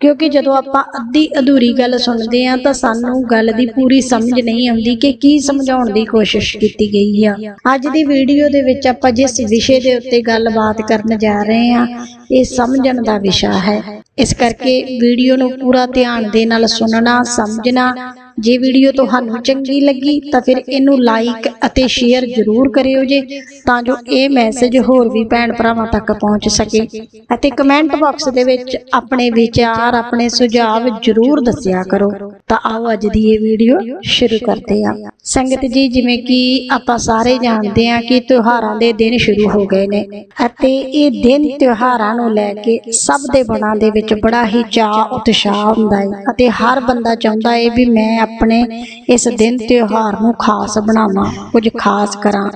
ਕਿਉਂਕਿ ਜਦੋਂ ਆਪਾਂ ਅੱਧੀ ਅਧੂਰੀ ਗੱਲ ਸੁਣਦੇ ਆ ਤਾਂ ਸਾਨੂੰ ਗੱਲ ਦੀ ਪੂਰੀ ਸਮਝ ਨਹੀਂ ਆਉਂਦੀ ਕਿ ਕੀ ਸਮਝਾਉਣ ਦੀ ਕੋਸ਼ਿਸ਼ ਕੀਤੀ ਗਈ ਆ। ਅੱਜ ਦੀ ਵੀਡੀਓ ਦੇ ਵਿੱਚ ਆਪਾਂ ਜਿਸ ਵਿਸ਼ੇ ਦੇ ਉੱਤੇ ਗੱਲਬਾਤ ਕਰਨ ਜਾ ਰਹੇ ਆ ਇਹ ਸਮਝਣ ਦਾ ਵਿਸ਼ਾ ਹੈ। ਇਸ ਕਰਕੇ ਵੀਡੀਓ ਨੂੰ ਪੂਰਾ ਧਿਆਨ ਦੇ ਨਾਲ ਸੁਣਨਾ ਸਮਝਣਾ ਜੇ ਵੀਡੀਓ ਤੁਹਾਨੂੰ ਚੰਗੀ ਲੱਗੀ ਤਾਂ ਫਿਰ ਇਹਨੂੰ ਲਾਈਕ ਅਤੇ ਸ਼ੇਅਰ ਜ਼ਰੂਰ ਕਰਿਓ ਜੇ, ਤਾਂ ਜੋ ਇਹ ਮੈਸੇਜ ਹੋਰ ਵੀ ਭੈਣ ਭਰਾਵਾਂ ਤੱਕ ਪਹੁੰਚ ਸਕੇ। ਅਤੇ ਕਮੈਂਟ ਬਾਕਸ ਦੇ ਵਿੱਚ ਆਪਣੇ ਵਿਚਾਰ, ਆਪਣੇ ਸੁਝਾਅ ਜ਼ਰੂਰ ਦੱਸਿਆ ਕਰੋ। ਤਾਂ ਆਓ ਅੱਜ ਦੀ ਇਹ ਵੀਡੀਓ ਸ਼ੁਰੂ ਕਰਦੇ ਹਾਂ। ਸੰਗਤ ਜੀ, ਜਿਵੇਂ ਕਿ ਆਪਾਂ ਸਾਰੇ ਜਾਣਦੇ ਹਾਂ ਕਿ ਤਿਉਹਾਰਾਂ ਦੇ ਦਿਨ ਸ਼ੁਰੂ ਹੋ ਗਏ ਨੇ ਅਤੇ ਇਹ ਦਿਨ ਤਿਉਹਾਰਾਂ ਨੂੰ ਲੈ ਕੇ ਸਭ ਦੇ ਮਨਾਂ ਦੇ ਵਿੱਚ ਬੜਾ ਹੀ ਚਾਅ ਉਤਸ਼ਾਹ ਹੁੰਦਾ ਹੈ। ਅਤੇ ਹਰ ਬੰਦਾ ਚਾਹੁੰਦਾ ਹੈ ਵੀ ਮੈਂ ਆਪਣੇ ਇਸ ਦਿਨ ਤਿਉਹਾਰ ਨੂੰ ਖਾਸ ਬਣਾਵਾਂ, ਕੁਝ ਖਾਸ ਕਰਾਂ,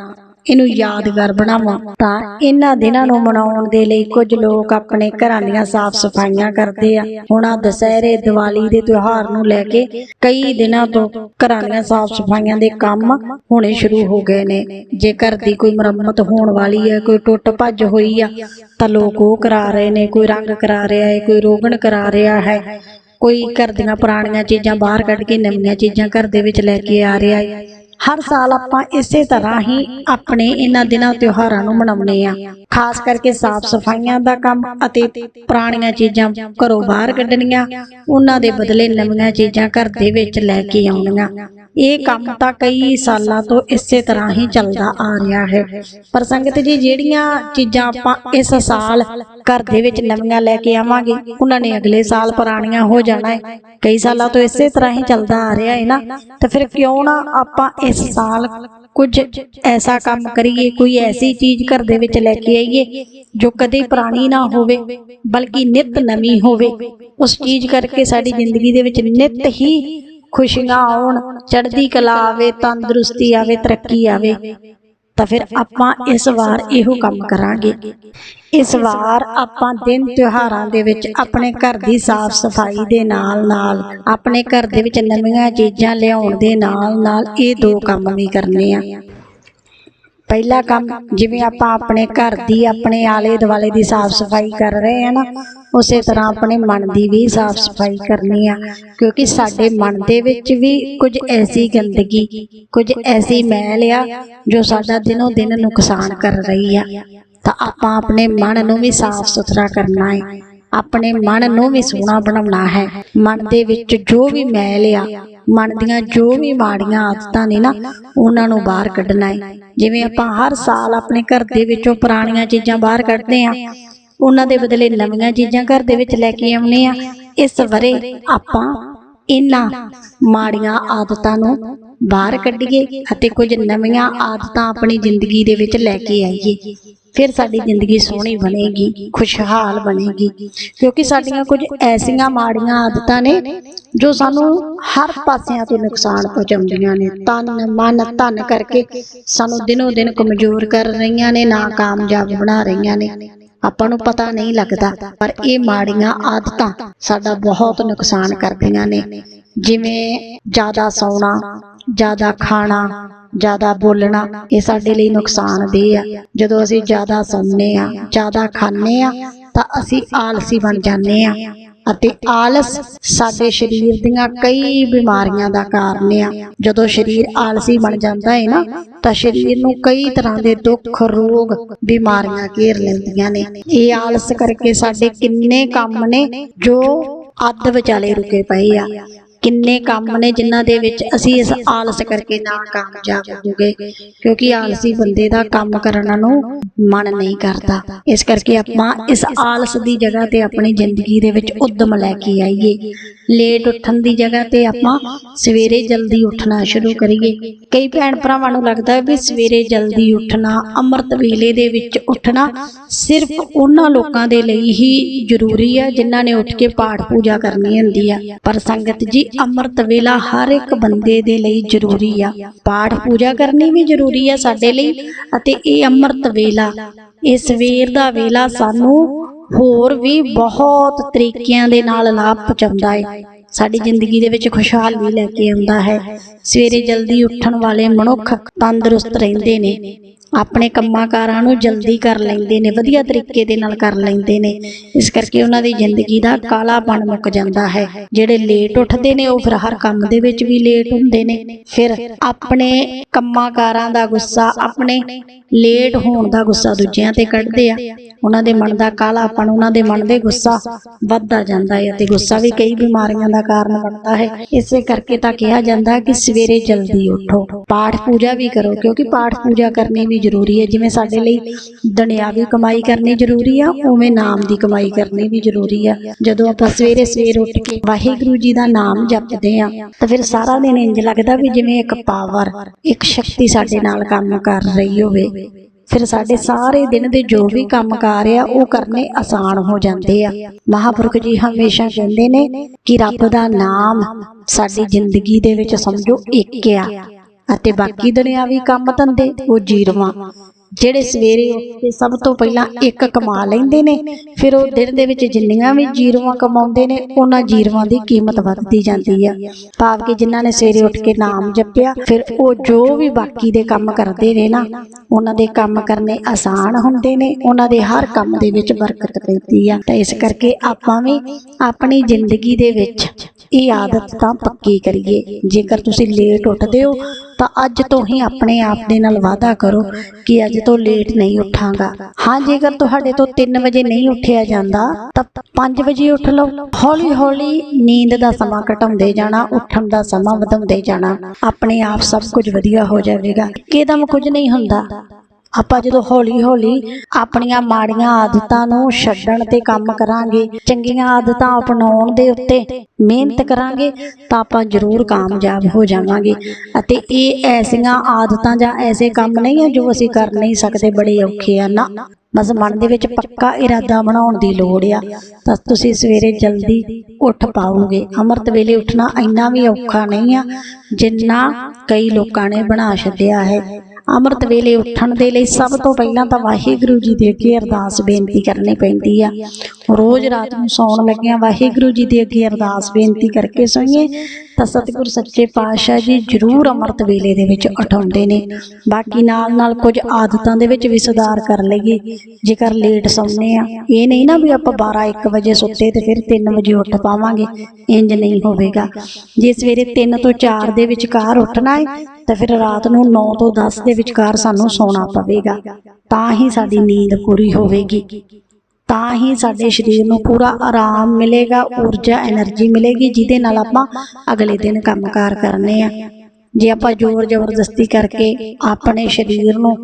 ਇਹਨੂੰ ਯਾਦਗਾਰ ਬਣਾਵਾਂ ਤਾਂ ਇਹਨਾਂ ਦਿਨਾਂ ਨੂੰ ਮਨਾਉਣ ਦੇ ਲਈ ਕੁਝ ਲੋਕ ਆਪਣੇ ਘਰਾਂ ਦੀਆਂ ਸਾਫ਼ ਸਫਾਈਆਂ ਕਰਦੇ ਆ। ਹੁਣ ਆ ਦੁਸਹਿਰੇ, ਦੀਵਾਲੀ ਦੇ ਤਿਉਹਾਰ ਨੂੰ ਲੈ ਕੇ ਕਈ ਦਿਨਾਂ ਤੋਂ ਘਰਾਂ ਦੀਆਂ ਸਾਫ਼ ਸਫਾਈਆਂ ਦੇ ਕੰਮ ਹੋਣੇ ਸ਼ੁਰੂ ਹੋ ਗਏ ਨੇ। ਜੇ ਘਰ ਦੀ ਕੋਈ ਮੁਰੰਮਤ ਹੋਣ ਵਾਲੀ ਹੈ, ਕੋਈ ਟੁੱਟ ਭੱਜ ਹੋਈ ਆ, ਤਾਂ ਲੋਕ ਉਹ ਕਰਾ ਰਹੇ ਨੇ, ਕੋਈ ਰੰਗ ਕਰਾ ਰਿਹਾ ਹੈ, ਕੋਈ ਰੋਗਣ ਕਰਾ ਰਿਹਾ ਹੈ। ਕੋਈ ਘਰ ਦੀਆਂ ਪੁਰਾਣੀਆਂ ਚੀਜ਼ਾਂ ਬਾਹਰ ਕੱਢ ਕੇ ਨਵੀਆਂ ਚੀਜ਼ਾਂ ਘਰ ਦੇ ਵਿੱਚ ਲੈ ਕੇ ਆ ਰਿਹਾ ਹੈ। ਹਰ ਸਾਲ ਆਪਾਂ ਇਸੇ ਤਰ੍ਹਾਂ ਹੀ ਆਪਣੇ ਇਹਨਾਂ ਦਿਨਾਂ ਤਿਉਹਾਰਾਂ ਨੂੰ ਮਨਾਉਂਦੇ ਆ ਖਾਸ ਕਰਕੇ ਸਾਫ਼ ਸਫਾਈਆਂ ਦਾ ਕੰਮ ਅਤੇ ਪੁਰਾਣੀਆਂ ਚੀਜ਼ਾਂ ਘਰੋਂ ਬਾਹਰ ਕੱਢਣੀਆਂ, ਉਹਨਾਂ ਦੇ ਬਦਲੇ ਨਵੀਆਂ ਚੀਜ਼ਾਂ ਘਰ ਦੇ ਵਿੱਚ ਲੈ ਕੇ ਆਉਣੀਆਂ। ਇਹ ਕੰਮ ਤਾਂ ਕਈ ਸਾਲਾਂ ਤੋਂ ਇਸੇ ਤਰ੍ਹਾਂ ਹੀ ਚੱਲਦਾ ਆ ਰਿਹਾ ਹੈ। ਪਰ ਸੰਗਤ ਜੀ, ਜਿਹੜੀਆਂ ਚੀਜ਼ਾਂ ਆਪਾਂ ਇਸ ਸਾਲ ਘਰ ਦੇ ਵਿੱਚ ਨਵੀਆਂ ਲੈ ਕੇ ਆਵਾਂਗੇ, ਉਹਨਾਂ ਨੇ ਅਗਲੇ ਸਾਲ ਪੁਰਾਣੀਆਂ ਹੋ ਜਾਣਾ ਹੈ। ਕਈ ਸਾਲਾਂ ਤੋਂ ਇਸੇ ਤਰ੍ਹਾਂ ਹੀ ਚੱਲਦਾ ਆ ਰਿਹਾ ਹੈ ਨਾ। ਤਾਂ ਫਿਰ ਕਿਉਂ ਨਾ ਆਪਾਂ ਇਸ ਸਾਲ ਕੁਝ ਐਸਾ ਕੰਮ ਕਰੀਏ, ਕੋਈ ਐਸੀ ਚੀਜ਼ ਘਰ ਦੇ ਵਿੱਚ ਲੈ ਕੇ ਆਈਏ, ਜੋ ਕਦੇ ਪੁਰਾਣੀ ਨਾ ਹੋਵੇ, ਬਲਕਿ ਨਿਤ ਨਵੀਂ ਹੋਵੇ। ਉਸ ਚੀਜ਼ ਕਰਕੇ ਸਾਡੀ ਜ਼ਿੰਦਗੀ ਦੇ ਵਿੱਚ ਨਿਤ ਹੀ ਖੁਸ਼ੀਆਂ ਆਉਣ, ਚੜ੍ਹਦੀ ਕਲਾ ਆਵੇ, ਤੰਦਰੁਸਤੀ ਆਵੇ, ਤਰੱਕੀ ਆਵੇ, ਤਾਂ ਫਿਰ ਆਪਾਂ ਇਸ ਵਾਰ ਇਹੋ ਕੰਮ ਕਰਾਂਗੇ। ਇਸ ਵਾਰ ਆਪਾਂ ਦਿਨ ਤਿਉਹਾਰਾਂ ਦੇ ਵਿੱਚ ਆਪਣੇ ਘਰ ਦੀ ਸਾਫ਼ ਸਫ਼ਾਈ ਦੇ ਨਾਲ ਨਾਲ, ਆਪਣੇ ਘਰ ਦੇ ਵਿੱਚ ਨਵੀਆਂ ਚੀਜ਼ਾਂ ਲਿਆਉਣ ਦੇ ਨਾਲ ਨਾਲ ਇਹ ਦੋ ਕੰਮ ਵੀ ਕਰਨੇ ਆ। ਪਹਿਲਾ ਕੰਮ ਜਿਵੇਂ ਆਪਾਂ ਆਪਣੇ ਘਰ ਦੀ, ਆਪਣੇ ਆਲੇ ਦੁਆਲੇ ਦੀ ਸਾਫ਼ ਸਫ਼ਾਈ ਕਰ ਰਹੇ ਹਾਂ ਨਾ, ਉਸੇ ਤਰ੍ਹਾਂ ਆਪਣੇ ਮਨ ਦੀ ਵੀ ਸਾਫ਼ ਸਫ਼ਾਈ ਕਰਨੀ ਆ। ਕਿਉਂਕਿ ਸਾਡੇ ਮਨ ਦੇ ਵਿੱਚ ਵੀ ਕੁਝ ਐਸੀ ਗੰਦਗੀ, ਕੁਝ ਐਸੀ ਮੈਲ ਆ ਜੋ ਸਾਡਾ ਦਿਨੋਂ ਦਿਨ ਨੁਕਸਾਨ ਕਰ ਰਹੀ ਆ। ਤਾਂ ਆਪਾਂ ਆਪਣੇ ਮਨ ਨੂੰ ਵੀ ਸਾਫ਼ ਸੁਥਰਾ ਕਰਨਾ ਹੈ। ਆਪਣੇ ਮਨ ਨੂੰ ਵੀ ਸੋਹਣਾ ਬਣਾਉਣਾ ਹੈ। ਮਨ ਦੇ ਵਿੱਚ ਜੋ ਵੀ ਮੈਲ ਆ ਮਨ ਦੀਆਂ ਜੋ ਵੀ ਮਾੜੀਆਂ ਆਦਤਾਂ ਨੇ ਨਾ, ਉਹਨਾਂ ਨੂੰ ਬਾਹਰ ਕੱਢਣਾ ਹੈ ਜਿਵੇਂ ਆਪਾਂ ਹਰ ਸਾਲ ਆਪਣੇ ਘਰ ਦੇ ਵਿੱਚੋਂ ਪੁਰਾਣੀਆਂ ਚੀਜ਼ਾਂ ਬਾਹਰ ਕੱਢਦੇ ਆ, ਉਹਨਾਂ ਦੇ ਬਦਲੇ ਨਵੀਆਂ ਚੀਜ਼ਾਂ ਘਰ ਦੇ ਵਿੱਚ ਲੈ ਕੇ ਆਉਨੇ ਆ। ਇਸ ਵਰੇ ਆਪਾਂ ਇਹਨਾਂ ਮਾੜੀਆਂ ਆਦਤਾਂ ਨੂੰ ਬਾਹਰ ਕੱਢੀਏ ਅਤੇ ਕੁਝ ਨਵੀਆਂ ਆਦਤਾਂ ਆਪਣੀ ਜ਼ਿੰਦਗੀ ਦੇ ਵਿੱਚ ਲੈ ਕੇ ਆਈਏ। ਫਿਰ ਸਾਡੀ ਜ਼ਿੰਦਗੀ ਸੋਹਣੀ ਬਣੇਗੀ, ਖੁਸ਼ਹਾਲ ਬਣੇਗੀ, ਕਿਉਂਕਿ ਸਾਡੀਆਂ ਕੁਝ ਐਸੀਆਂ ਮਾੜੀਆਂ ਆਦਤਾਂ ਨੇ ਜੋ ਸਾਨੂੰ ਹਰ ਪਾਸਿਆਂ ਤੋਂ ਨੁਕਸਾਨ ਪਹੁੰਚਾਉਂਦੀਆਂ ਨੇ। ਤਨ, ਮਨ ਧਨ ਕਰਕੇ ਸਾਨੂੰ ਦਿਨੋ ਦਿਨ ਕਮਜ਼ੋਰ ਕਰ ਰਹੀਆਂ ਨੇ ਨਾ ਕਾਮਯਾਬ ਬਣਾ ਰਹੀਆਂ ਨੇ। ਆਪਾਂ ਨੂੰ ਪਤਾ ਨਹੀਂ ਲੱਗਦਾ, ਪਰ ਇਹ ਮਾੜੀਆਂ ਆਦਤਾਂ ਸਾਡਾ ਬਹੁਤ ਨੁਕਸਾਨ ਕਰਦੀਆਂ ਨੇ। ਜਿਵੇਂ ਜ਼ਿਆਦਾ ਸੌਣਾ, ਜ਼ਿਆਦਾ ਖਾਣਾ, ਜ਼ਿਆਦਾ ਬੋਲਣਾ, ਇਹ ਸਾਡੇ ਲਈ ਨੁਕਸਾਨਦੇਹ ਆ। ਜਦੋਂ ਅਸੀਂ ਜ਼ਿਆਦਾ ਸੌਂਦੇ ਆ, ਜ਼ਿਆਦਾ ਖਾਂਦੇ ਆ, ਤਾਂ ਅਸੀਂ ਆਲਸੀ ਬਣ ਜਾਂਦੇ ਆ। ਅਤੇ ਆਲਸ ਸਾਡੇ ਸਰੀਰ ਦੀਆਂ ਕਈ ਬਿਮਾਰੀਆਂ ਦਾ ਕਾਰਨ ਆ। ਜਦੋਂ ਸਰੀਰ ਆਲਸੀ ਬਣ ਜਾਂਦਾ ਹੈ ਨਾ ਤਾਂ ਸਰੀਰ ਨੂੰ ਕਈ ਤਰ੍ਹਾਂ ਦੇ ਦੁੱਖ ਰੋਗ ਬਿਮਾਰੀਆਂ ਘੇਰ ਲੈਂਦੀਆਂ ਨੇ। ਇਹ ਆਲਸ ਕਰਕੇ ਸਾਡੇ ਕਿੰਨੇ ਕੰਮ ਨੇ ਜੋ ਅੱਧ ਵਿਚਾਲੇ ਰੁਕੇ ਪਏ ਆ। ਕਿੰਨੇ ਕੰਮ ਨੇ ਜਿਨ੍ਹਾਂ ਦੇ ਵਿੱਚ ਅਸੀਂ ਇਸ ਆਲਸ ਕਰਕੇ ਨਾ ਕਾਮਯਾਬ ਹੋਗੇ, ਕਿਉਂਕਿ ਆਲਸੀ ਬੰਦੇ ਦਾ ਕੰਮ ਕਰਨ ਨੂੰ ਮਨ ਨਹੀਂ ਕਰਦਾ। ਇਸ ਕਰਕੇ ਆਪਾਂ ਇਸ ਆਲਸ ਦੀ ਜਗ੍ਹਾ ਤੇ ਆਪਣੀ ਜ਼ਿੰਦਗੀ ਦੇ ਵਿੱਚ ਉਦਮ ਲੈ ਕੇ ਆਈਏ। ਲੇਟ ਉੱਠਣ ਦੀ ਜਗ੍ਹਾ ਤੇ ਆਪਾਂ ਸਵੇਰੇ ਜਲਦੀ ਉੱਠਣਾ ਸ਼ੁਰੂ ਕਰੀਏ। ਕਈ ਭੈਣ ਭਰਾਵਾਂ ਨੂੰ ਲੱਗਦਾ ਹੈ ਵੀ ਸਵੇਰੇ ਜਲਦੀ ਉੱਠਣਾ, ਅੰਮ੍ਰਿਤ ਵੇਲੇ ਦੇ ਵਿੱਚ ਉੱਠਣਾ ਸਿਰਫ ਉਹਨਾਂ ਲੋਕਾਂ ਦੇ ਲਈ ਹੀ ਜ਼ਰੂਰੀ ਹੈ ਜਿਨ੍ਹਾਂ ਨੇ ਉੱਠ ਕੇ ਪਾਠ ਪੂਜਾ ਕਰਨੀ ਹੁੰਦੀ ਆ। ਪਰ ਸੰਗਤ ਜੀ ਅੰਮ੍ਰਿਤ ਵੇਲਾ ਹਰ ਇੱਕ ਬੰਦੇ ਦੇ ਲਈ ਜ਼ਰੂਰੀ ਆ। ਪਾਠ ਪੂਜਾ ਕਰਨੀ ਵੀ ਜ਼ਰੂਰੀ ਆ ਸਾਡੇ ਲਈ ਅਤੇ ਇਹ ਅੰਮ੍ਰਿਤ ਵੇਲਾ, ਇਹ ਸਵੇਰ ਦਾ ਵੇਲਾ ਸਾਨੂੰ ਹੋਰ ਵੀ ਬਹੁਤ ਤਰੀਕਿਆਂ ਦੇ ਨਾਲ ਲਾਭ ਪਹੁੰਚਾਉਂਦਾ ਹੈ ਸਾਡੀ ਜ਼ਿੰਦਗੀ ਦੇ ਵਿੱਚ ਖੁਸ਼ਹਾਲੀ ਲੈ ਕੇ ਆਉਂਦਾ ਹੈ। ਸਵੇਰੇ ਜਲਦੀ ਉੱਠਣ ਵਾਲੇ ਮਨੁੱਖ ਤੰਦਰੁਸਤ ਰਹਿੰਦੇ ਨੇ। ਆਪਣੇ ਕੰਮਾਂ ਕਾਰਾਂ ਨੂੰ ਜਲਦੀ ਕਰ ਲੈਂਦੇ ਨੇ, ਵਧੀਆ ਤਰੀਕੇ ਦੇ ਨਾਲ ਕਰ ਲੈਂਦੇ ਨੇ। ਇਸ ਕਰਕੇ ਉਹਨਾਂ ਦੀ ਜ਼ਿੰਦਗੀ ਦਾ ਕਾਲਾਪਣ ਮੁੱਕ ਜਾਂਦਾ ਹੈ। ਜਿਹੜੇ ਲੇਟ ਉੱਠਦੇ ਨੇ, ਉਹ ਫਿਰ ਹਰ ਕੰਮ ਦੇ ਵਿੱਚ ਵੀ ਲੇਟ ਹੁੰਦੇ ਨੇ। ਫਿਰ ਆਪਣੇ ਕੰਮਾਂ ਕਾਰਾਂ ਦਾ ਗੁੱਸਾ ਆਪਣੇ ਲੇਟ ਹੋਣ ਦਾ ਗੁੱਸਾ ਦੂਜਿਆਂ ਤੇ ਕੱਢਦੇ ਆ। ਉਹਨਾਂ ਦੇ ਮਨ ਦਾ ਕਾਲਾਪਣ, ਉਹਨਾਂ ਦੇ ਮਨ ਦੇ ਗੁੱਸਾ ਵੱਧਦਾ ਜਾਂਦਾ ਹੈ ਤੇ ਗੁੱਸਾ ਵੀ ਕਈ ਬਿਮਾਰੀਆਂ ਦਾ ਕਾਰਨ ਬਣਦਾ ਹੈ। ਇਸੇ ਕਰਕੇ ਤਾਂ ਕਿਹਾ ਜਾਂਦਾ ਕਿ ਸਵੇਰੇ ਜਲਦੀ ਉੱਠੋ। ਪਾਠ ਪੂਜਾ ਵੀ ਕਰੋ, ਕਿਉਂਕਿ ਪਾਠ ਪੂਜਾ ਕਰਨੀ ਵੀ ਜ਼ਰੂਰੀ ਹੈ। ਜਿਵੇਂ ਸਾਡੇ ਲਈ ਦੁਨਿਆਵੀ ਕਮਾਈ ਕਰਨੀ ਜ਼ਰੂਰੀ ਆ ਉਵੇਂ ਨਾਮ ਦੀ ਕਮਾਈ ਕਰਨੀ ਵੀ ਜ਼ਰੂਰੀ ਆ। ਜਦੋਂ ਆਪਾਂ ਸਵੇਰੇ ਸਵੇਰ ਉੱਠ ਕੇ ਵਾਹਿਗੁਰੂ ਜੀ ਦਾ ਨਾਮ ਜਪਦੇ ਆ ਤਾਂ ਫਿਰ ਸਾਰਾ ਦਿਨ ਇੰਜ ਲੱਗਦਾ ਵੀ ਜਿਵੇਂ ਇੱਕ ਪਾਵਰ ਇੱਕ ਸ਼ਕਤੀ ਸਾਡੇ ਨਾਲ ਕੰਮ ਕਰ ਰਹੀ ਹੋਵੇ। ਫਿਰ ਸਾਡੇ ਸਾਰੇ ਦਿਨ ਦੇ ਜੋ ਵੀ ਕੰਮਕਾਰ ਆ ਉਹ ਕਰਨੇ ਆਸਾਨ ਹੋ ਜਾਂਦੇ ਆ। ਮਹਾਪੁਰਖ ਜੀ ਹਮੇਸ਼ਾ ਕਹਿੰਦੇ ਨੇ ਕਿ ਰੱਬ ਦਾ ਨਾਮ ਸਾਡੀ ਜ਼ਿੰਦਗੀ ਦੇ ਵਿੱਚ ਸਮਝੋ ਇੱਕ ਆ। ਅਤੇ ਬਾਕੀ ਦੁਨਿਆਵੀ ਕੰਮ ਧੰਦੇ, ਉਹ ਜੀਰਵਾ ਜਿਹੜੇ ਸਵੇਰੇ ਉੱਠ ਕੇ ਸਭ ਤੋਂ ਪਹਿਲਾਂ ਇੱਕ ਕਮਾ ਲੈਂਦੇ ਨੇ, ਫਿਰ ਉਹ ਦਿਨ ਦੇ ਵਿੱਚ ਜਿੰਨੀਆਂ ਵੀ ਜੀਰਵਾ ਕਮਾਉਂਦੇ ਨੇ, ਉਹਨਾਂ ਜੀਰਵਾਂ ਦੀ ਕੀਮਤ ਵੱਧਦੀ ਜਾਂਦੀ ਆ। ਭਾਵ ਕਿ ਜਿਨ੍ਹਾਂ ਨੇ ਸਵੇਰੇ ਉੱਠ ਕੇ ਨਾਮ ਜਪਿਆ, ਫਿਰ ਉਹ ਜੋ ਵੀ ਬਾਕੀ ਦੇ ਕੰਮ ਕਰਦੇ ਨੇ ਨਾ, ਉਹਨਾਂ ਦੇ ਕੰਮ ਕਰਨੇ ਆਸਾਨ ਹੁੰਦੇ ਨੇ, ਉਹਨਾਂ ਦੇ ਹਰ ਕੰਮ ਦੇ ਵਿੱਚ ਬਰਕਤ ਪੈਂਦੀ ਆ। ਤਾਂ ਇਸ ਕਰਕੇ ਆਪਾਂ ਵੀ ਆਪਣੀ ਜ਼ਿੰਦਗੀ ਦੇ ਵਿੱਚ ਇਹ ਆਦਤ ਤਾਂ ਪੱਕੀ ਕਰੀਏ। ਜੇਕਰ ਤੁਸੀਂ ਲੇਟ ਉੱਠਦੇ ਹੋ ਤਾਂ ਅੱਜ ਤੋਂ ਹੀ ਆਪਣੇ ਆਪ ਦੇ ਨਾਲ ਵਾਅਦਾ ਕਰੋ ਕਿ ਅੱਜ ਤੋਂ ਲੇਟ ਨਹੀਂ ਉੱਠਾਂਗਾ। ਹਾਂ, ਜੇਕਰ ਤੁਹਾਡੇ ਤੋਂ 3 ਵਜੇ ਨਹੀਂ ਉੱਠਿਆ ਜਾਂਦਾ, ਤਾਂ 5 ਵਜੇ ਉੱਠ ਲਓ। ਹੌਲੀ ਹੌਲੀ ਨੀਂਦ ਦਾ ਸਮਾਂ ਘਟਾਉਂਦੇ ਜਾਣਾ, ਉੱਠਣ ਦਾ ਸਮਾਂ ਵਧਾਉਂਦੇ ਜਾਣਾ। ਆਪਣੇ ਆਪ ਸਭ ਕੁਝ ਵਧੀਆ ਹੋ ਜਾਵੇਗਾ। ਕਿਦਮ ਕੁਝ ਨਹੀਂ ਹੁੰਦਾ। ਆਪਾਂ ਜਦੋਂ ਹੌਲੀ ਹੌਲੀ ਆਪਣੀਆਂ ਮਾੜੀਆਂ ਆਦਤਾਂ ਨੂੰ ਛੱਡਣ ਤੇ ਕੰਮ ਕਰਾਂਗੇ, ਚੰਗੀਆਂ ਆਦਤਾਂ ਅਪਣਾਉਣ ਦੇ ਉੱਤੇ ਮਿਹਨਤ ਕਰਾਂਗੇ, ਤਾਂ ਆਪਾਂ ਜ਼ਰੂਰ ਕਾਮਯਾਬ ਹੋ ਜਾਵਾਂਗੇ। ਅਤੇ ਇਹ ਐਸੀਆਂ ਆਦਤਾਂ ਜਾਂ ਐਸੇ ਕੰਮ ਨਹੀਂ ਆ ਜੋ ਅਸੀਂ ਕਰ ਨਹੀਂ ਸਕਦੇ, ਬੜੇ ਔਖੇ ਆ ਨਾ। ਬਸ ਮਨ ਦੇ ਵਿੱਚ ਪੱਕਾ ਇਰਾਦਾ ਬਣਾਉਣ ਦੀ ਲੋੜ ਆ। ਤਾਂ ਤੁਸੀਂ ਸਵੇਰੇ ਜਲਦੀ ਉੱਠ ਪਾਓਗੇ। ਅੰਮ੍ਰਿਤ ਵੇਲੇ ਉੱਠਣਾ ਇੰਨਾ ਵੀ ਔਖਾ ਨਹੀਂ ਆ ਜਿੰਨਾ ਕਈ ਲੋਕਾਂ ਨੇ ਬਣਾ ਛੱਡਿਆ ਹੈ। ਅੰਮ੍ਰਿਤ ਵੇਲੇ ਉੱਠਣ ਦੇ ਲਈ ਸਭ ਤੋਂ ਪਹਿਲਾਂ ਤਾਂ ਵਾਹਿਗੁਰੂ ਜੀ ਦੇ ਅੱਗੇ ਅਰਦਾਸ ਬੇਨਤੀ ਕਰਨੀ ਪੈਂਦੀ ਆ। ਰੋਜ਼ ਰਾਤ ਨੂੰ ਸੌਣ ਲੱਗਿਆਂ ਵਾਹਿਗੁਰੂ ਜੀ ਦੇ ਅੱਗੇ ਅਰਦਾਸ ਬੇਨਤੀ ਕਰਕੇ ਸੋਈਏ, ਤਾਂ ਸਤਿਗੁਰ ਸੱਚੇ ਪਾਤਸ਼ਾਹ ਜੀ ਜ਼ਰੂਰ ਅੰਮ੍ਰਿਤ ਵੇਲੇ ਦੇ ਵਿੱਚ ਉਠਾਉਂਦੇ ਨੇ। ਬਾਕੀ ਨਾਲ ਨਾਲ ਕੁਝ ਆਦਤਾਂ ਦੇ ਵਿੱਚ ਵੀ ਸੁਧਾਰ ਕਰ ਲਈਏ। ਜੇਕਰ ਲੇਟ ਸੌਂਦੇ ਆ ਇਹ ਨਹੀਂ ਨਾ ਵੀ ਆਪਾਂ 12 1 ਵਜੇ ਸੁੱਤੇ ਤੇ ਫਿਰ 3 ਵਜੇ ਉੱਠ ਪਾਵਾਂਗੇ ਇੰਜ ਨਹੀਂ ਹੋਵੇਗਾ। ਜੇ ਸਵੇਰੇ 3 ਤੋਂ 4 ਦੇ ਵਿਚਕਾਰ ਉੱਠਣਾ ਹੈ, ਤਾਂ ਫਿਰ ਰਾਤ ਨੂੰ 9 ਤੋਂ 10 ਦੇ ਵਿਚਕਾਰ ਸਾਨੂੰ ਸੌਣਾ ਪਵੇਗਾ। ਤਾਂ ਹੀ ਸਾਡੀ ਨੀਂਦ ਪੂਰੀ ਹੋਵੇਗੀ। ਤਾਂ ਹੀ ਸਾਡੇ ਸਰੀਰ ਨੂੰ ਪੂਰਾ ਆਰਾਮ ਮਿਲੇਗਾ, ਊਰਜਾ એનર્ਜੀ ਮਿਲੇਗੀ, ਜਿਹਦੇ ਨਾਲ ਆਪਾਂ ਅਗਲੇ ਦਿਨ ਕੰਮ ਕਾਰ ਕਰਨੇ ਆ। ਜੇ ਆਪਾਂ ਜ਼ੋਰ ਜ਼ਬਰਦਸਤੀ ਕਰਕੇ ਆਪਣੇ ਸਰੀਰ ਨੂੰ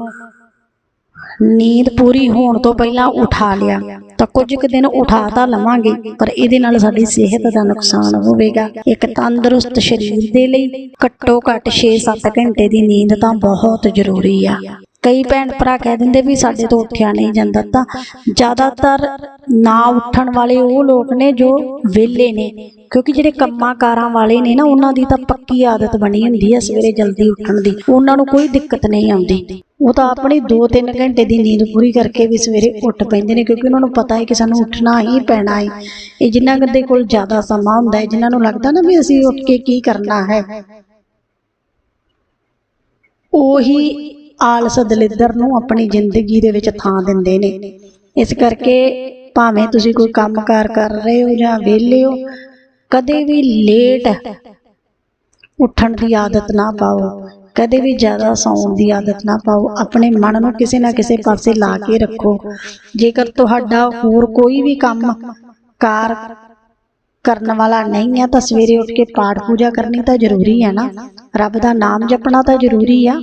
ਨੀਂਦ ਪੂਰੀ ਹੋਣ ਤੋਂ ਪਹਿਲਾਂ ਉਠਾ ਲਿਆ, ਤਾਂ ਕੁਝ ਕੁ ਦਿਨ ਉਠਾ ਤਾਂ ਲਵਾਂਗੇ, ਪਰ ਇਹਦੇ ਨਾਲ ਸਾਡੀ ਸਿਹਤ ਦਾ ਨੁਕਸਾਨ ਹੋਵੇਗਾ। ਇੱਕ ਤੰਦਰੁਸਤ ਸਰੀਰ ਦੇ ਲਈ ਘੱਟੋ ਘੱਟ 6-7 ਘੰਟੇ ਦੀ ਨੀਂਦ ਤਾਂ ਬਹੁਤ ਜ਼ਰੂਰੀ ਆ। ਕਈ ਭੈਣ ਭਰਾ ਕਹਿ ਦਿੰਦੇ ਵੀ ਸਾਡੇ ਤੋਂ ਉੱਠਿਆ ਨਹੀਂ ਜਾਂਦਾ ਤਾਂ ਜ਼ਿਆਦਾਤਰ ਨਾ ਉੱਠਣ ਵਾਲੇ ਉਹ ਲੋਕ ਨੇ ਜੋ ਵਿਹਲੇ ਨੇ, ਕਿਉਂਕਿ ਜਿਹੜੇ ਕੰਮਾਂ ਕਾਰਾਂ ਵਾਲੇ ਨੇ ਨਾ, ਉਹਨਾਂ ਦੀ ਤਾਂ ਪੱਕੀ ਆਦਤ ਬਣੀ ਹੁੰਦੀ ਹੈ ਸਵੇਰੇ ਜਲਦੀ ਉੱਠਣ ਦੀ। ਉਹਨਾਂ ਨੂੰ ਕੋਈ ਦਿੱਕਤ ਨਹੀਂ ਆਉਂਦੀ। ਉਹ ਤਾਂ ਆਪਣੀ 2-3 ਘੰਟੇ ਦੀ ਨੀਂਦ ਪੂਰੀ ਕਰਕੇ ਵੀ ਸਵੇਰੇ ਉੱਠ ਪੈਂਦੇ ਨੇ, ਕਿਉਂਕਿ ਉਹਨਾਂ ਨੂੰ ਪਤਾ ਹੈ ਕਿ ਸਾਨੂੰ ਉੱਠਣਾ ਹੀ ਪੈਣਾ ਹੈ ਇਹ ਜਿਨ੍ਹਾਂ ਦੇ ਕੋਲ ਜ਼ਿਆਦਾ ਸਮਾਂ ਹੁੰਦਾ ਹੈ ਜਿਨ੍ਹਾਂ ਨੂੰ ਲੱਗਦਾ ਨਾ ਵੀ ਅਸੀਂ ਉੱਠ ਕੇ ਕੀ ਕਰਨਾ ਹੈ। ਉਹੀ ਆਲਸ ਦਲਿੱਦਰ ਨੂੰ ਆਪਣੀ ਜ਼ਿੰਦਗੀ ਦੇ ਵਿੱਚ ਥਾਂ ਦਿੰਦੇ ਨੇ। ਇਸ ਕਰਕੇ ਭਾਵੇਂ ਤੁਸੀਂ ਕੋਈ ਕੰਮਕਾਰ ਕਰ ਰਹੇ ਹੋ ਜਾਂ ਵਿਹਲੇ ਹੋ, ਕਦੇ ਵੀ ਲੇਟ ਉੱਠਣ ਦੀ ਆਦਤ ਨਾ ਪਾਓ। ਕਦੇ ਵੀ ਜ਼ਿਆਦਾ ਸੌਣ ਦੀ ਆਦਤ ਨਾ ਪਾਓ। ਆਪਣੇ ਮਨ ਨੂੰ ਕਿਸੇ ਨਾ ਕਿਸੇ ਪਾਸੇ ਲਾ ਕੇ ਰੱਖੋ। ਜੇਕਰ ਤੁਹਾਡਾ ਹੋਰ ਕੋਈ ਵੀ ਕੰਮ ਕਾਰ ਕਰਨ ਵਾਲਾ ਨਹੀਂ ਹੈ ਤਾਂ ਸਵੇਰੇ ਉੱਠ ਕੇ ਪਾਠ ਪੂਜਾ ਕਰਨੀ ਤਾਂ ਜ਼ਰੂਰੀ ਹੈ ਨਾ। ਰੱਬ ਦਾ ਨਾਮ ਜਪਣਾ ਤਾਂ ਜ਼ਰੂਰੀ ਆ।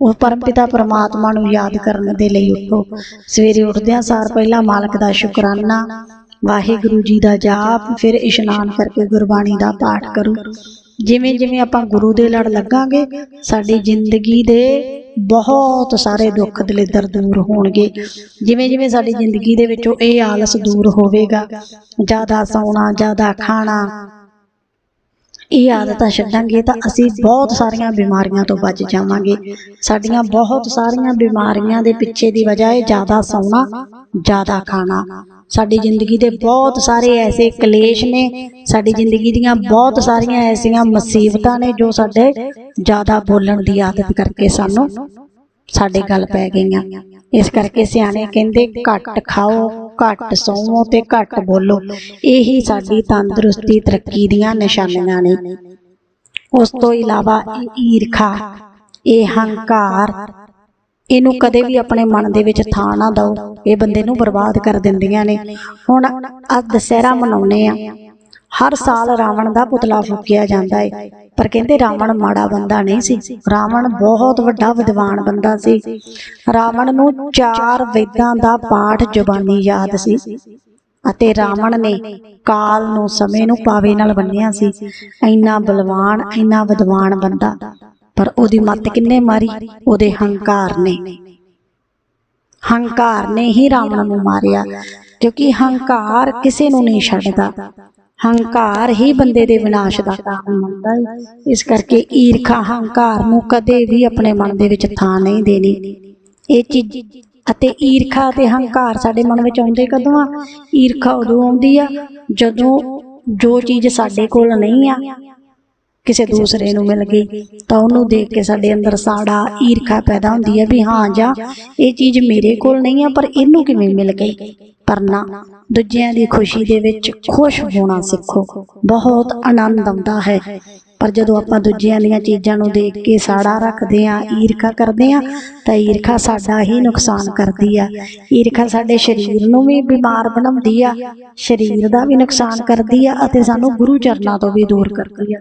ਉਹ ਪਰਮਪਿਤਾ ਪਰਮਾਤਮਾ ਨੂੰ ਯਾਦ ਕਰਨ ਦੇ ਲਈ ਉੱਠੋ। ਸਵੇਰੇ ਉੱਠਦਿਆਂ ਸਾਰ ਪਹਿਲਾਂ ਮਾਲਕ ਦਾ ਸ਼ੁਕਰਾਨਾ, ਵਾਹਿਗੁਰੂ ਜੀ ਦਾ ਜਾਪ, ਫਿਰ ਇਸ਼ਨਾਨ ਕਰਕੇ ਗੁਰਬਾਣੀ ਦਾ ਪਾਠ ਕਰੋ। ਜਿਵੇਂ ਜਿਵੇਂ ਆਪਾਂ ਗੁਰੂ ਦੇ ਲੜ ਲੱਗਾਂਗੇ, ਸਾਡੀ ਜ਼ਿੰਦਗੀ ਦੇ ਬਹੁਤ ਸਾਰੇ ਦੁੱਖ ਦਲਿੱਦਰ ਦੂਰ ਹੋਣਗੇ। ਜਿਵੇਂ ਜਿਵੇਂ ਸਾਡੀ ਜ਼ਿੰਦਗੀ ਦੇ ਵਿੱਚੋਂ ਇਹ ਆਲਸ ਦੂਰ ਹੋਵੇਗਾ, ਜ਼ਿਆਦਾ ਸੌਣਾ, ਜ਼ਿਆਦਾ ਖਾਣਾ ਇਹ ਆਦਤਾਂ ਛੱਡਾਂਗੇ ਤਾਂ ਅਸੀਂ ਬਹੁਤ ਸਾਰੀਆਂ ਬਿਮਾਰੀਆਂ ਤੋਂ ਬਚ ਜਾਵਾਂਗੇ। ਸਾਡੀਆਂ ਬਹੁਤ ਸਾਰੀਆਂ ਬਿਮਾਰੀਆਂ ਦੇ ਪਿੱਛੇ ਦੀ ਵਜ੍ਹਾ ਹੈ ਜ਼ਿਆਦਾ ਸੌਣਾ, ਜ਼ਿਆਦਾ ਖਾਣਾ। ਸਾਡੀ ਜ਼ਿੰਦਗੀ ਦੇ ਬਹੁਤ ਸਾਰੇ ਐਸੇ ਕਲੇਸ਼ ਨੇ, ਸਾਡੀ ਜ਼ਿੰਦਗੀ ਦੀਆਂ ਬਹੁਤ ਸਾਰੀਆਂ ਐਸੀਆਂ ਮੁਸੀਬਤਾਂ ਨੇ ਜੋ ਸਾਡੇ ਜ਼ਿਆਦਾ ਬੋਲਣ ਦੀ ਆਦਤ ਕਰਕੇ ਸਾਨੂੰ ਸਾਡੇ ਗੱਲ ਪੈ ਗਈਆਂ। ਇਸ ਕਰਕੇ ਸਿਆਣੇ ਕਹਿੰਦੇ, ਘੱਟ ਖਾਓ, ਘੱਟ ਸੌਵੋ ਤੇ ਘੱਟ ਬੋਲੋ। ਇਹੀ ਸਾਡੀ ਤੰਦਰੁਸਤੀ ਤਰੱਕੀ ਦੀਆਂ ਨਿਸ਼ਾਨੀਆਂ ਨੇ। ਉਸ ਤੋਂ ਇਲਾਵਾ ਈਰਖਾ, ਇਹ ਹੰਕਾਰ, ਇਹਨੂੰ ਕਦੇ ਵੀ ਆਪਣੇ ਮਨ ਦੇ ਵਿੱਚ ਥਾਂ ਨਾ ਦਿਓ। ਇਹ ਬੰਦੇ ਨੂੰ ਬਰਬਾਦ ਕਰ ਦਿੰਦੀਆਂ ਨੇ। ਹੁਣ ਅੱਜ ਦੁਸਹਿਰਾ ਮਨਾਉਨੇ ਆ। ਹਰ ਸਾਲ ਰਾਵਣ ਦਾ ਪੁਤਲਾ ਫੂਕਿਆ ਜਾਂਦਾ ਹੈ ਪਰ ਕਹਿੰਦੇ ਰਾਵਣ ਮਾੜਾ ਬੰਦਾ ਨਹੀਂ ਸੀ। ਰਾਵਣ ਬਹੁਤ ਵੱਡਾ ਵਿਦਵਾਨ ਬੰਦਾ ਸੀ। ਰਾਵਣ ਨੂੰ ਚਾਰ ਵੇਦਾਂ ਦਾ ਪਾਠ ਜ਼ੁਬਾਨੀ ਯਾਦ ਸੀ ਅਤੇ ਰਾਵਣ ਨੇ ਕਾਲ ਨੂੰ ਸਮੇਂ ਨੂੰ ਪਾਵੇ ਨਾਲ ਬੰਨਿਆ ਸੀ। ਇੰਨਾ ਬਲਵਾਨ, ਇੰਨਾ ਵਿਦਵਾਨ ਬੰਦਾ। ਪਰ ਉਹਦੀ ਮੱਤ ਕਿੰਨੇ ਮਾਰੀ? ਉਹਦੇ ਹੰਕਾਰ ਨੇ। ਹੰਕਾਰ ਨੇ ਹੀ ਰਾਵਣ ਨੂੰ ਮਾਰਿਆ। ਕਿਉਂਕਿ ਹੰਕਾਰ ਕਿਸੇ ਨੂੰ ਨਹੀਂ ਛੱਡਦਾ। ਹੰਕਾਰ ਹੀ ਬੰਦੇ ਦੇ ਵਿਨਾਸ਼ ਦਾ ਕਾਰਨ ਬਣਦਾ ਹੈ ਇਸ ਕਰਕੇ ਈਰਖਾ, ਹੰਕਾਰ ਨੂੰ ਕਦੇ ਵੀ ਆਪਣੇ ਮਨ ਦੇ ਵਿੱਚ ਥਾਂ ਨਹੀਂ ਦੇਣੀ। ਇਹ ਚੀਜ਼ ਅਤੇ ਈਰਖਾ ਤੇ ਹੰਕਾਰ ਸਾਡੇ ਮਨ ਵਿੱਚ ਆਉਂਦੇ ਕਦੋਂ ਆ? ਈਰਖਾ ਉਦੋਂ ਆਉਂਦੀ ਆ ਜਦੋਂ ਜੋ ਚੀਜ਼ ਸਾਡੇ ਕੋਲ ਨਹੀਂ ਆ, ਕਿਸੇ ਦੂਸਰੇ ਨੂੰ ਮਿਲ ਗਈ, ਤਾਂ ਉਹਨੂੰ ਦੇਖ ਕੇ ਸਾਡੇ ਅੰਦਰ ਸਾੜਾ ਈਰਖਾ ਪੈਦਾ ਹੁੰਦੀ ਹੈ ਵੀ ਹਾਂ, ਜਾਂ ਇਹ ਚੀਜ਼ ਮੇਰੇ ਕੋਲ ਨਹੀਂ ਆ, ਪਰ ਇਹਨੂੰ ਕਿਵੇਂ ਮਿਲ ਗਈ? ਪਰ ਨਾ ਦੂਜਿਆਂ ਦੀ ਖੁਸ਼ੀ ਦੇ ਵਿੱਚ ਖੁਸ਼ ਹੋਣਾ ਸਿੱਖੋ। ਬਹੁਤ ਆਨੰਦ ਆਉਂਦਾ ਹੈ। ਪਰ ਜਦੋਂ ਆਪਾਂ ਦੂਜਿਆਂ ਦੀਆਂ ਚੀਜ਼ਾਂ ਨੂੰ ਦੇਖ ਕੇ ਸਾੜਾ ਰੱਖਦੇ ਆ ਈਰਖਾ ਕਰਦੇ ਆ ਤਾਂ ਈਰਖਾ ਸਾਡਾ ਹੀ ਨੁਕਸਾਨ ਕਰਦੀ ਆ। ਈਰਖਾ ਸਾਡੇ ਸਰੀਰ ਨੂੰ ਵੀ ਬਿਮਾਰ ਬਣਾਉਂਦੀ ਆ, ਸਰੀਰ ਦਾ ਵੀ ਨੁਕਸਾਨ ਕਰਦੀ ਆ ਅਤੇ ਸਾਨੂੰ ਗੁਰੂ ਚਰਨਾਂ ਤੋਂ ਵੀ ਦੂਰ ਕਰਦੀ ਆ।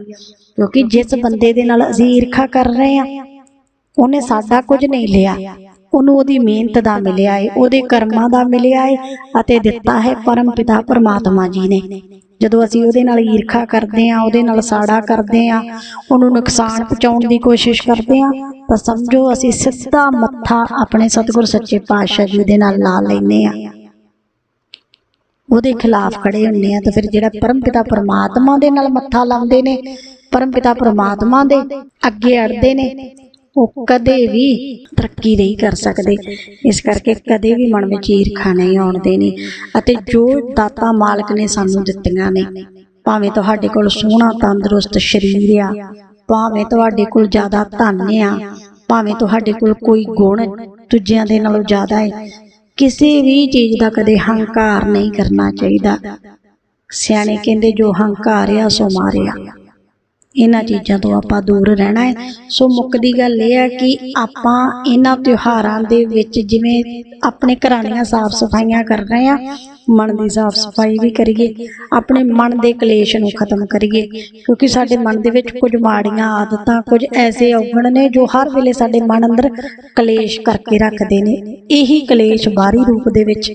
ਕਿਉਂਕਿ ਜਿਸ ਬੰਦੇ ਦੇ ਨਾਲ ਅਸੀਂ ਈਰਖਾ ਕਰ ਰਹੇ ਆ ਉਹਨੇ ਸਾਡਾ ਕੁਝ ਨਹੀਂ ਲਿਆ। ਉਹਨੂੰ ਉਹਦੀ ਮਿਹਨਤ ਦਾ ਮਿਲਿਆ ਏ, ਉਹਦੇ ਕਰਮਾਂ ਦਾ ਮਿਲਿਆ ਏ ਅਤੇ ਦਿੱਤਾ ਹੈ ਪਰਮ ਪਿਤਾ ਪਰਮਾਤਮਾ ਜੀ ਨੇ। ਜਦੋਂ ਅਸੀਂ ਉਹਦੇ ਨਾਲ ਈਰਖਾ ਕਰਦੇ ਆ ਉਹਦੇ ਨਾਲ ਸਾੜਾ ਕਰਦੇ ਆ ਉਹਨੂੰ ਨੁਕਸਾਨ ਪਹੁੰਚਾਉਣ ਦੀ ਕੋਸ਼ਿਸ਼ ਕਰਦੇ ਆ ਤਾਂ ਸਮਝੋ ਅਸੀਂ ਸਿੱਧਾ ਮੱਥਾ ਆਪਣੇ ਸਤਿਗੁਰ ਸੱਚੇ ਪਾਤਸ਼ਾਹ ਜੀ ਦੇ ਨਾਲ ਲਾ ਲੈਨੇ ਆ ਉਹਦੇ ਖਿਲਾਫ ਖੜੇ ਹੁੰਨੇ ਆ ਤਾਂ ਫਿਰ ਜਿਹੜਾ ਪਰਮ ਪਿਤਾ ਪਰਮਾਤਮਾ ਦੇ ਨਾਲ ਮੱਥਾ ਲਾਉਂਦੇ ਨੇ, ਪਰਮ ਪਿਤਾ ਪਰਮਾਤਮਾ ਦੇ ਅੱਗੇ ਅੜਦੇ ਨੇ ਉਹ ਕਦੇ ਵੀ ਤਰੱਕੀ ਨਹੀਂ ਕਰ ਸਕਦੇ। ਇਸ ਕਰਕੇ ਕਦੇ ਵੀ ਮਨ ਵਿੱਚ ਈਰਖਾ ਨਹੀਂ ਆਉਣ ਦੇਣੀ ਅਤੇ ਜੋ ਦਾਤਾ ਮਾਲਕ ਨੇ ਸਾਨੂੰ ਦਿੱਤੀਆਂ ਨੇ, ਭਾਵੇਂ ਤੁਹਾਡੇ ਕੋਲ ਸੋਹਣਾ, ਤੰਦਰੁਸਤ ਸਰੀਰ ਆ, ਭਾਵੇਂ ਤੁਹਾਡੇ ਕੋਲ ਜ਼ਿਆਦਾ ਧਨ ਆ, ਭਾਵੇਂ ਤੁਹਾਡੇ ਕੋਲ ਕੋਈ ਗੁਣ ਦੂਜਿਆਂ ਦੇ ਨਾਲੋਂ ਜ਼ਿਆਦਾ ਹੈ ਕਿਸੇ ਵੀ ਚੀਜ਼ ਦਾ ਕਦੇ ਹੰਕਾਰ ਨਹੀਂ ਕਰਨਾ ਚਾਹੀਦਾ। ਸਿਆਣੇ ਕਹਿੰਦੇ, ਜੋ ਹੰਕਾਰ ਆ, ਸੋ ਮਾਰਿਆ। ਇਹਨਾਂ ਚੀਜ਼ਾਂ ਤੋਂ ਆਪਾਂ ਦੂਰ ਰਹਿਣਾ ਹੈ। ਸੋ ਮੁੱਕਦੀ ਗੱਲ ਇਹ ਹੈ ਕਿ ਆਪਾਂ ਇਹਨਾਂ ਤਿਉਹਾਰਾਂ ਦੇ ਵਿੱਚ ਜਿਵੇਂ ਆਪਣੇ ਘਰਾਂ ਦੀਆਂ ਸਾਫ਼ ਸਫਾਈਆਂ ਕਰ ਰਹੇ ਆ ਮਨ ਦੀ ਸਾਫ਼ ਸਫ਼ਾਈ ਵੀ ਕਰੀਏ, ਆਪਣੇ ਮਨ ਦੇ ਕਲੇਸ਼ ਨੂੰ ਖਤਮ ਕਰੀਏ, ਕਿਉਂਕਿ ਸਾਡੇ ਮਨ ਦੇ ਵਿੱਚ ਕੁਝ ਮਾੜੀਆਂ ਆਦਤਾਂ, ਕੁਝ ਐਸੇ ਔਗਣ ਨੇ ਜੋ ਹਰ ਵੇਲੇ ਸਾਡੇ ਮਨ ਅੰਦਰ ਕਲੇਸ਼ ਕਰਕੇ ਰੱਖਦੇ ਨੇ। ਇਹੀ ਕਲੇਸ਼ ਬਾਹਰੀ ਰੂਪ ਦੇ ਵਿੱਚ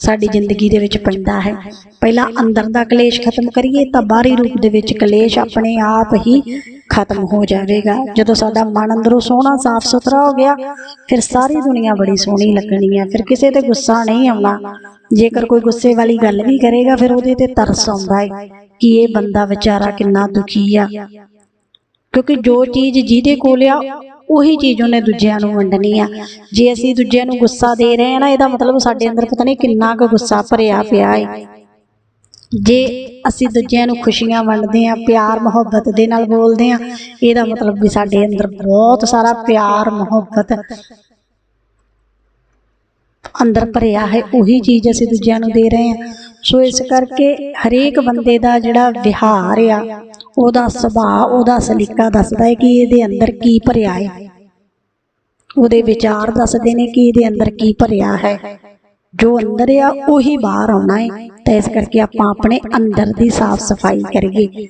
ਸਾਡੀ ਜ਼ਿੰਦਗੀ ਦੇ ਵਿੱਚ ਪੈਂਦਾ ਹੈ। ਪਹਿਲਾਂ ਅੰਦਰ ਦਾ ਕਲੇਸ਼ ਖਤਮ ਕਰੀਏ ਤਾਂ ਬਾਹਰੀ ਰੂਪ ਦੇ ਵਿੱਚ ਕਲੇਸ਼ ਆਪਣੇ ਆਪ ਹੀ ਖਤਮ ਹੋ ਜਾਵੇਗਾ। ਜਦੋਂ ਸਾਡਾ ਮਨ ਅੰਦਰੋਂ ਸੋਹਣਾ ਸਾਫ਼ ਸੁਥਰਾ ਹੋ ਗਿਆ ਫਿਰ ਸਾਰੀ ਦੁਨੀਆ ਬੜੀ ਸੋਹਣੀ ਲੱਗਣੀ ਹੈ ਫਿਰ ਕਿਸੇ ਤੇ ਗੁੱਸਾ ਨਹੀਂ ਆਉਣਾ। ਜੇਕਰ ਕੋਈ ਗੁੱਸੇ ਵਾਲੀ ਗੱਲ ਵੀ ਕਰੇਗਾ ਫਿਰ ਉਹਦੇ ਤੇ ਤਰਸ ਆਉਂਦਾ ਹੈ ਕਿ ਇਹ ਬੰਦਾ ਵਿਚਾਰਾ ਕਿੰਨਾ ਦੁਖੀ ਆ। ਕਿਉਂਕਿ ਜੋ ਚੀਜ਼ ਜਿਹਦੇ ਕੋਲ ਆ ਉਹੀ ਚੀਜ਼ ਉਹਨੇ ਦੂਜਿਆਂ ਨੂੰ ਵੰਡਣੀ ਆ। ਜੇ ਅਸੀਂ ਦੂਜਿਆਂ ਨੂੰ ਗੁੱਸਾ ਦੇ ਰਹੇ ਆ ਨਾ, ਇਹਦਾ ਮਤਲਬ ਸਾਡੇ ਅੰਦਰ ਪਤਾ ਨਹੀਂ ਕਿੰਨਾ ਕੁ ਗੁੱਸਾ ਭਰਿਆ ਪਿਆ ਹੈ ਜੇ ਅਸੀਂ ਦੂਜਿਆਂ ਨੂੰ ਖੁਸ਼ੀਆਂ ਵੰਡਦੇ ਆ ਪਿਆਰ, ਮੁਹੱਬਤ ਦੇ ਨਾਲ ਬੋਲਦੇ ਆ ਇਹਦਾ ਮਤਲਬ ਵੀ ਸਾਡੇ ਅੰਦਰ ਬਹੁਤ ਸਾਰਾ ਪਿਆਰ, ਮੁਹੱਬਤ ਅੰਦਰ ਭਰਿਆ ਹੈ। ਉਹੀ ਚੀਜ਼ ਅਸੀਂ ਦੂਜਿਆਂ ਨੂੰ ਦੇ ਰਹੇ ਹਾਂ। ਸੋ ਇਸ ਕਰਕੇ ਹਰੇਕ ਬੰਦੇ ਦਾ ਜਿਹੜਾ ਵਿਹਾਰ ਆ ਉਹਦਾ ਸੁਭਾਅ ਉਹਦਾ ਸਲੀਕਾ ਦੱਸਦਾ ਹੈ ਕਿ ਇਹਦੇ ਅੰਦਰ ਕੀ ਭਰਿਆ ਹੈ। ਉਹਦੇ ਵਿਚਾਰ ਦੱਸਦੇ ਨੇ ਕਿ ਇਹਦੇ ਅੰਦਰ ਕੀ ਭਰਿਆ ਹੈ। ਜੋ ਅੰਦਰ ਆ ਉਹੀ ਬਾਹਰ ਆਉਣਾ ਹੈ। ਤਾਂ ਇਸ ਕਰਕੇ ਆਪਾਂ ਆਪਣੇ ਅੰਦਰ ਦੀ ਸਾਫ਼ ਸਫ਼ਾਈ ਕਰੀਏ।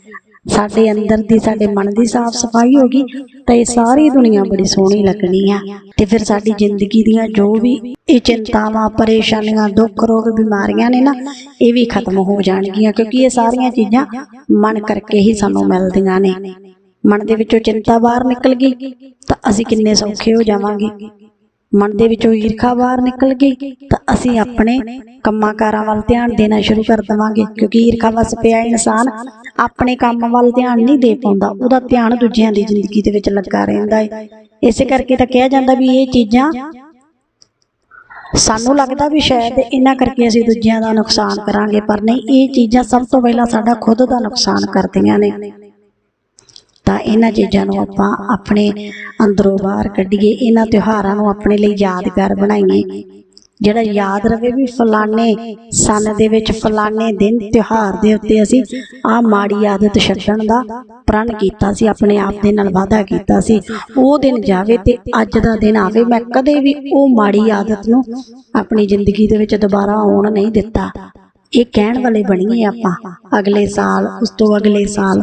ਸਾਡੇ ਅੰਦਰ ਦੀ, ਸਾਡੇ ਮਨ ਦੀ ਸਾਫ਼ ਸਫ਼ਾਈ ਹੋ ਗਈ ਤਾਂ ਇਹ ਸਾਰੀ ਦੁਨੀਆ ਬੜੀ ਸੋਹਣੀ ਲੱਗਣੀ ਆ। ਤੇ ਫਿਰ ਸਾਡੀ ਜ਼ਿੰਦਗੀ ਦੀਆਂ ਜੋ ਵੀ ਇਹ ਚਿੰਤਾਵਾਂ, ਪਰੇਸ਼ਾਨੀਆਂ, ਦੁੱਖ, ਰੋਗ, ਬਿਮਾਰੀਆਂ ਨੇ ਨਾ, ਇਹ ਵੀ ਖਤਮ ਹੋ ਜਾਣਗੀਆਂ ਕਿਉਂਕਿ ਇਹ ਸਾਰੀਆਂ ਚੀਜ਼ਾਂ ਮਨ ਕਰਕੇ ਹੀ ਸਾਨੂੰ ਮਿਲਦੀਆਂ ਨੇ। ਮਨ ਦੇ ਵਿੱਚੋਂ ਚਿੰਤਾ ਬਾਹਰ ਨਿਕਲ ਗਈ ਤਾਂ ਅਸੀਂ ਕਿੰਨੇ ਸੌਖੇ ਹੋ ਜਾਵਾਂਗੇ। ਮਨ ਦੇ ਵਿੱਚੋਂ ਈਰਖਾ ਬਾਹਰ ਨਿਕਲ ਗਈ, ਤਾਂ ਅਸੀਂ ਆਪਣੇ ਕੰਮਾਂ ਕਾਰਾਂ ਵੱਲ ਧਿਆਨ ਦੇਣਾ ਸ਼ੁਰੂ ਕਰ ਦੇਵਾਂਗੇ, ਕਿਉਂਕਿ ਈਰਖਾ ਵਸ ਪਿਆ ਇਨਸਾਨ, ਆਪਣੇ ਕੰਮ ਵੱਲ ਧਿਆਨ ਨਹੀਂ ਦੇ ਪਾਉਂਦਾ, ਉਹਦਾ ਧਿਆਨ ਦੂਜਿਆਂ ਦੀ ਜ਼ਿੰਦਗੀ ਦੇ ਵਿੱਚ ਲੱਗਾ ਰਹਿੰਦਾ ਹੈ। ਇਸੇ ਕਰਕੇ ਤਾਂ ਕਿਹਾ ਜਾਂਦਾ ਵੀ ਇਹ ਚੀਜ਼ਾਂ ਸਾਨੂੰ ਲੱਗਦਾ ਵੀ ਸ਼ਾਇਦ ਇਹਨਾਂ ਕਰਕੇ ਅਸੀਂ ਦੂਜਿਆਂ ਦਾ ਨੁਕਸਾਨ ਕਰਾਂਗੇ, ਪਰ ਨਹੀਂ, ਇਹ ਚੀਜ਼ਾਂ ਸਭ ਤੋਂ ਪਹਿਲਾਂ ਸਾਡਾ ਖੁਦ ਦਾ ਨੁਕਸਾਨ ਕਰਦੀਆਂ ਨੇ। ਤਾਂ ਇਹਨਾਂ ਚੀਜ਼ਾਂ ਨੂੰ ਆਪਾਂ ਆਪਣੇ ਅੰਦਰੋਂ ਬਾਹਰ ਕੱਢੀਏ, ਇਹਨਾਂ ਤਿਉਹਾਰਾਂ ਨੂੰ ਆਪਣੇ ਲਈ ਯਾਦਗਾਰ ਬਣਾਈਏ। ਜਿਹੜਾ ਯਾਦ ਰਵੇ ਵੀ ਫਲਾਣੇ ਸਨ ਦੇ ਵਿੱਚ ਫਲਾਣੇ ਦਿਨ ਤਿਉਹਾਰ ਦੇ ਉੱਤੇ ਅਸੀਂ ਆ ਮਾੜੀ ਆਦਤ ਛੱਡਣ ਦਾ ਪ੍ਰਣ ਕੀਤਾ ਸੀ, ਆਪਣੇ ਆਪ ਦੇ ਨਾਲ ਵਾਅਦਾ ਕੀਤਾ ਸੀ। ਉਹ ਦਿਨ ਜਾਵੇ ਤੇ ਅੱਜ ਦਾ ਦਿਨ ਆਵੇ, ਮੈਂ ਕਦੇ ਵੀ ਉਹ ਮਾੜੀ ਆਦਤ ਨੂੰ ਆਪਣੀ ਜ਼ਿੰਦਗੀ ਦੇ ਵਿੱਚ ਦੁਬਾਰਾ ਆਉਣ ਨਹੀਂ ਦਿੱਤਾ। ਇਹ ਕਹਿਣ ਵਾਲੇ ਬਣੀਏ ਆਪਾਂ, ਅਗਲੇ ਸਾਲ, ਉਸ ਤੋਂ ਅਗਲੇ ਸਾਲ,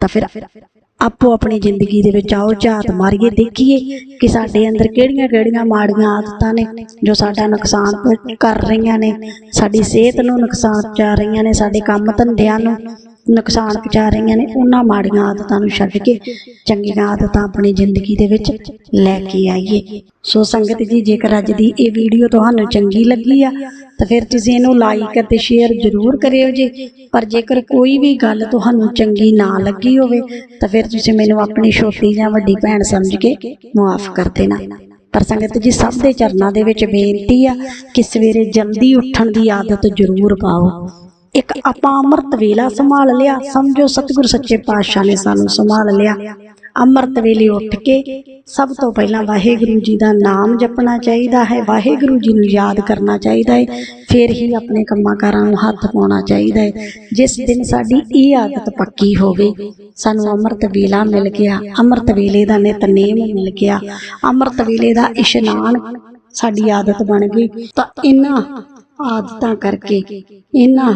ਤਾਂ ਫਿਰ ਆਪੋ ਆਪਣੀ ਜ਼ਿੰਦਗੀ ਦੇ ਵਿੱਚ ਆਓ, ਝਾਤ ਮਾਰੀਏ, ਦੇਖੀਏ ਕਿ ਸਾਡੇ ਅੰਦਰ ਕਿਹੜੀਆਂ ਕਿਹੜੀਆਂ ਮਾੜੀਆਂ ਆਦਤਾਂ ਨੇ ਜੋ ਸਾਡਾ ਨੁਕਸਾਨ ਕਰ ਰਹੀਆਂ ਨੇ। ਸਾਡੀ ਸਿਹਤ ਨੂੰ ਨੁਕਸਾਨ ਪਹੁੰਚਾ ਰਹੀਆਂ ਨੇ, ਸਾਡੇ ਕੰਮ ਧੰਦਿਆਂ ਨੂੰ। ਨੁਕਸਾਨ ਪਹੁੰਚਾ ਰਹੀਆਂ ਨੇ, ਉਹਨਾਂ ਮਾੜੀਆਂ ਆਦਤਾਂ ਨੂੰ ਛੱਡ ਕੇ ਚੰਗੀਆਂ ਆਦਤਾਂ ਆਪਣੀ ਜ਼ਿੰਦਗੀ ਦੇ ਵਿੱਚ ਲੈ ਕੇ ਆਈਏ। ਸੋ ਸੰਗਤ ਜੀ, ਜੇਕਰ ਅੱਜ ਦੀ ਇਹ ਵੀਡੀਓ ਤੁਹਾਨੂੰ ਚੰਗੀ ਲੱਗੀ ਆ, ਤਾਂ ਫਿਰ ਤੁਸੀਂ ਇਹਨੂੰ ਲਾਈਕ ਅਤੇ ਸ਼ੇਅਰ ਜ਼ਰੂਰ ਕਰਿਓ ਜੀ। ਪਰ ਜੇਕਰ ਕੋਈ ਵੀ ਗੱਲ ਤੁਹਾਨੂੰ ਚੰਗੀ ਨਾ ਲੱਗੀ ਹੋਵੇ, ਤਾਂ ਫਿਰ ਤੁਸੀਂ ਮੈਨੂੰ ਆਪਣੀ ਛੋਟੀ ਜਾਂ ਵੱਡੀ ਭੈਣ ਸਮਝ ਕੇ ਮਾਫ ਕਰ ਦੇਣਾ। ਪਰ ਸੰਗਤ ਜੀ, ਸਭ ਦੇ ਚਰਨਾਂ ਦੇ ਵਿੱਚ ਬੇਨਤੀ ਆ ਕਿ ਸਵੇਰੇ ਜਲਦੀ ਉੱਠਣ ਦੀ ਆਦਤ ਜ਼ਰੂਰ ਪਾਓ। ਇੱਕ ਆਪਾਂ ਅੰਮ੍ਰਿਤ ਵੇਲਾ ਸੰਭਾਲ ਲਿਆ, ਸਮਝੋ ਸਤਿਗੁਰ ਸੱਚੇ ਪਾਤਸ਼ਾਹ ਨੇ ਸਾਨੂੰ ਸੰਭਾਲ ਲਿਆ। ਅੰਮ੍ਰਿਤ ਵੇਲੇ ਉੱਠ ਕੇ ਸਭ ਤੋਂ ਪਹਿਲਾਂ ਵਾਹਿਗੁਰੂ ਜੀ ਦਾ ਨਾਮ ਜਪਣਾ ਚਾਹੀਦਾ ਹੈ, ਵਾਹਿਗੁਰੂ ਜੀ ਨੂੰ ਯਾਦ ਕਰਨਾ ਚਾਹੀਦਾ ਹੈ, ਫਿਰ ਹੀ ਆਪਣੇ ਕੰਮਾਂ ਕਾਰਾਂ ਨੂੰ ਹੱਥ ਪਾਉਣਾ ਚਾਹੀਦਾ ਹੈ। ਜਿਸ ਦਿਨ ਸਾਡੀ ਇਹ ਆਦਤ ਪੱਕੀ ਹੋਵੇ, ਸਾਨੂੰ ਅੰਮ੍ਰਿਤ ਵੇਲਾ ਮਿਲ ਗਿਆ, ਅੰਮ੍ਰਿਤ ਵੇਲੇ ਦਾ ਨਿਤਨੇਮ ਮਿਲ ਗਿਆ, ਅੰਮ੍ਰਿਤ ਵੇਲੇ ਦਾ ਇਸ਼ਨਾਨ ਸਾਡੀ ਆਦਤ ਬਣ ਗਈ, ਤਾਂ ਇਹਨਾਂ ਆਦਤਾਂ ਕਰਕੇ ਇਹਨਾਂ